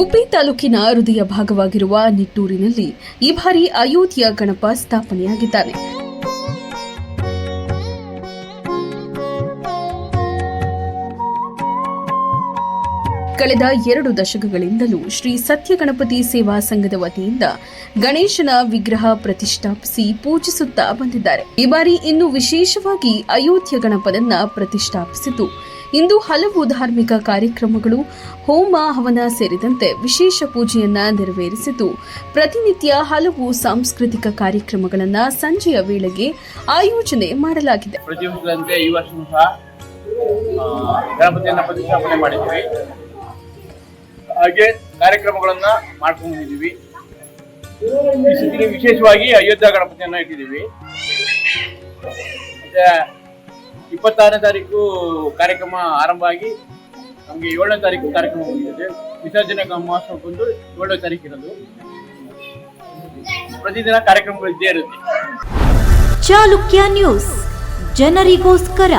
ಗುಬ್ಬಿ ತಾಲೂಕಿನ ಹೃದಯ ಭಾಗವಾಗಿರುವ ನಿಟ್ಟೂರಿನಲ್ಲಿ ಈ ಬಾರಿ ಅಯೋಧ್ಯ ಗಣಪ ಸ್ಥಾಪನೆಯಾಗಿದ್ದಾನೆ. ಕಳೆದ ಎರಡು ದಶಕಗಳಿಂದಲೂ ಶ್ರೀ ಸತ್ಯ ಗಣಪತಿ ಸೇವಾ ಸಂಘದ ವತಿಯಿಂದ ಗಣೇಶನ ವಿಗ್ರಹ ಪ್ರತಿಷ್ಠಾಪಿಸಿ ಪೂಜಿಸುತ್ತಾ ಬಂದಿದ್ದಾರೆ. ಈ ಬಾರಿ ಇನ್ನು ವಿಶೇಷವಾಗಿ ಅಯೋಧ್ಯ ಗಣಪನನ್ನ ಪ್ರತಿಷ್ಠಾಪಿಸಿದ್ದು ಇಂದು ಹಲವು ಧಾರ್ಮಿಕ ಕಾರ್ಯಕ್ರಮಗಳು, ಹೋಮ, ಹವನ ಸೇರಿದಂತೆ ವಿಶೇಷ ಪೂಜೆಯನ್ನ ನೆರವೇರಿಸಿದ್ದು, ಪ್ರತಿನಿತ್ಯ ಹಲವು ಸಾಂಸ್ಕೃತಿಕ ಕಾರ್ಯಕ್ರಮಗಳನ್ನ ಸಂಜೆಯ ವೇಳೆಗೆ ಆಯೋಜನೆ ಮಾಡಲಾಗಿದೆ. ಹಾಗೆ ಕಾರ್ಯಕ್ರಮಗಳನ್ನ ಮಾಡ್ಕೊಂಡು ಬಂದಿದ್ದೀವಿ ಈ ಸತಿ ವಿಶೇಷವಾಗಿ ಅಯೋಧ್ಯ ಗಣಪತಿಯನ್ನ ಇಟ್ಟಿದ್ದೀವಿ. ಮತ್ತೆ ಇಪ್ಪತ್ತಾರನೇ ತಾರೀಕು ಕಾರ್ಯಕ್ರಮ ಆರಂಭ ಆಗಿ ನಮಗೆ ಏಳನೇ ತಾರೀಕು ಕಾರ್ಯಕ್ರಮ ಮುಗಿದಿದೆ ವಿಸರ್ಜನೆ ಮಹೋತ್ಸವ ಬಂದು ಏಳನೇ ತಾರೀಕು ಇರೋದು. ಪ್ರತಿದಿನ ಕಾರ್ಯಕ್ರಮಗಳು ಇದ್ದೇ ಇರುತ್ತೆ. ಚಾಲುಕ್ಯ ನ್ಯೂಸ್, ಜನರಿಗೋಸ್ಕರ.